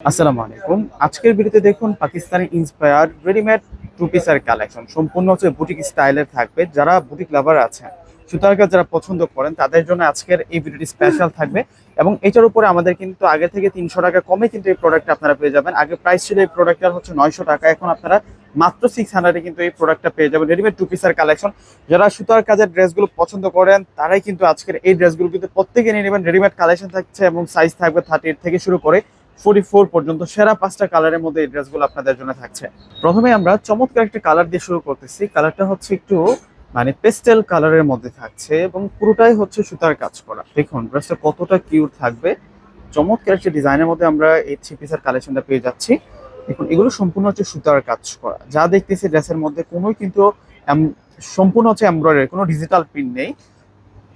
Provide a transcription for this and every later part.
আসসালামু আলাইকুম। আজকের ভিডিওতে দেখুন পাকিস্তানি ইন্সপায়ার্ড রেডিমেড টু পিসের কালেকশন সম্পূর্ণ হচ্ছে বুটিক স্টাইলের থাকবে। যারা বুটিক লাভার আছেন সুতার কাজ যারা পছন্দ করেন, তাদের জন্য আজকের এই ভিডিওটি স্পেশাল থাকবে। এবং এটার উপরে আমাদের কিন্তু আগে থেকে তিনশো টাকা কমে কিন্তু এই প্রোডাক্টটা আপনারা পেয়ে যাবেন। আগে প্রাইস ছিল এই প্রোডাক্টটার হচ্ছে নয়শো টাকা। এখন আপনারা মাত্র সিক্স হান্ড্রেডে কিন্তু এই প্রোডাক্টটা পেয়ে যাবেন। রেডিমেড টু পিসের কালেকশন যারা সুতার কাজের ড্রেসগুলো পছন্দ করেন, তারাই কিন্তু আজকের এই ড্রেসগুলো কিন্তু প্রত্যেকে নিয়ে নেবেন। রেডিমেড কালেকশন থাকছে এবং সাইজ থাকবে থার্টি থেকে শুরু করে ফোর্টি ফোর পর্যন্ত সেরা পাঁচটা কালারের মধ্যে এই ড্রেসগুলো আপনাদের জন্য থাকছে। প্রথমে আমরা চমৎকার একটা কালার দিয়ে শুরু করতেছি। কালারটা হচ্ছে একটু মানে পেস্টেল কালারের মধ্যে থাকছে এবং পুরোটাই হচ্ছে সুতার কাজ করা। দেখুন, ড্রেসটা কতটা কিউট থাকবে। চমৎকার একটা ডিজাইনের মধ্যে আমরা এই থ্রি পিসের কালেকশনটা পেয়ে যাচ্ছি। দেখুন, এগুলো সম্পূর্ণ হচ্ছে সুতার কাজ করা। যা দেখতেছি ড্রেসের মধ্যে কোনোই কিন্তু সম্পূর্ণ হচ্ছে এমব্রয়ডারি, কোনো ডিজিটাল প্রিন্ট নেই।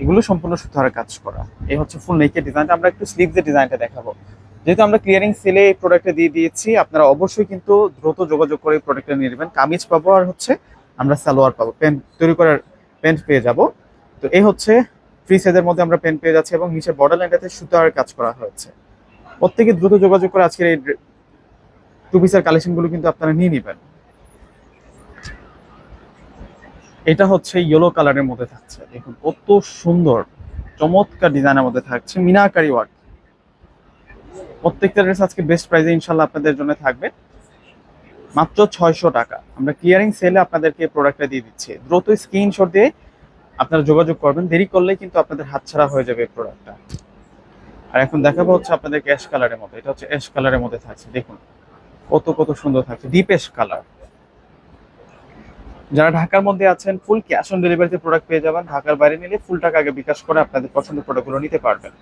এগুলো সম্পূর্ণ সুতার কাজ করা। এই হচ্ছে ফুল নেকের ডিজাইনটা। আমরা একটু স্লিভসের ডিজাইনটা দেখাবো। যেহেতু আমরা ক্লিয়ারিং সেলে এই প্রোডাক্টটা দিয়ে দিয়েছি, আপনারা অবশ্যই কিন্তু দ্রুত যোগাযোগ করে এই প্রোডাক্টটা নিয়ে নেবেন। কামিজ পাবো আর হচ্ছে আমরা সালোয়ার পাবো। প্যান্ট তৈরি করার প্যান্ট পেয়ে যাব। তো এই হচ্ছে ফ্রি সাইজের মধ্যে আমরা প্যান্ট পেয়ে যাচ্ছি এবং নিচে বর্ডার লাইনটাতে সুতার কাজ করা হয়েছে। প্রত্যেকে দ্রুত যোগাযোগ করে আজকের এই টু পিসের কালেকশনগুলো কিন্তু আপনারা নিয়ে নেবেন। এটা হচ্ছে ইয়েলো কালারের মধ্যে থাকছে। দেখুন, কত সুন্দর, চমৎকার ডিজাইনের মধ্যে থাকছে। মিনাকারি ওয়ার্ক প্রত্যেকটা ড্রেস আজকে বেস্ট প্রাইসে ইনশাল্লাহ আপনাদের জন্য থাকবে। মাত্র ছয়শো টাকা। আমরা ক্লিয়ারিং সেলে আপনাদেরকে প্রোডাক্টটা দিয়ে দিচ্ছি। দ্রুত স্ক্রিনশট দিয়ে আপনারা যোগাযোগ করবেন। দেরি করলে কিন্তু আপনাদের হাতছাড়া হয়ে যাবে প্রোডাক্টটা আর এখন দেখাবো হচ্ছে আপনাদেরকে অ্যাশ কালারের মধ্যে। এটা হচ্ছে অ্যাশ কালারের মধ্যে থাকছে। দেখুন, কত কত সুন্দর থাকছে। ডিপ অ্যাশ কালার যারা ঢাকার মধ্যে আছেন ফুল ক্যাশ অন ডেলিভারিতে প্রোডাক্ট পেয়ে যাবেন। ঢাকার বাইরে নিলে ফুল টাকা আগে বিকাশ করে আপনাদের পছন্দের প্রোডাক্টগুলো নিতে পারবেন।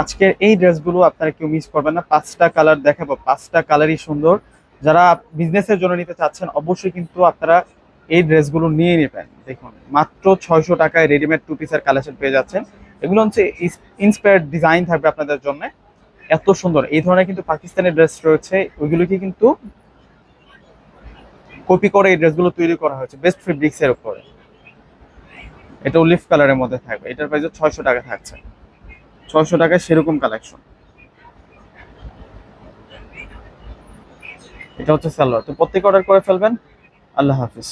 আজকের এই ড্রেসগুলো আপনারা কেউ মিস করবেন না। পাঁচটা কালার দেখাবো। পাঁচটা কালারই সুন্দর। যারা বিজনেসের জন্য নিতে চাচ্ছেন, অবশ্যই কিন্তু আপনারা এই ড্রেসগুলো নিয়ে নেবেন। দেখুন, মাত্র ছয়শো টাকায় রেডিমেড টু পিসের কালেকশন পেয়ে যাচ্ছেন। এগুলো হচ্ছে ইন্সপায়ার্ড ডিজাইন থাকবে আপনাদের জন্য। এত সুন্দর। এই ধরনের কিন্তু পাকিস্তানের ড্রেস রয়েছে। ওইগুলোকে কিন্তু কপি করে এই ড্রেসগুলো তৈরি করা হয়েছে বেস্ট ফেব্রিক্স এর উপরে। এটা লিফ কালারের মধ্যে থাকবে। এটার প্রাইস ছয়শো টাকা থাকছে। ছয়শো টাকায় সেরকম কালেকশন এটা হচ্ছে স্যালোয়ার তো প্রত্যেকে অর্ডার করে ফেলবেন। আল্লাহ হাফিজ।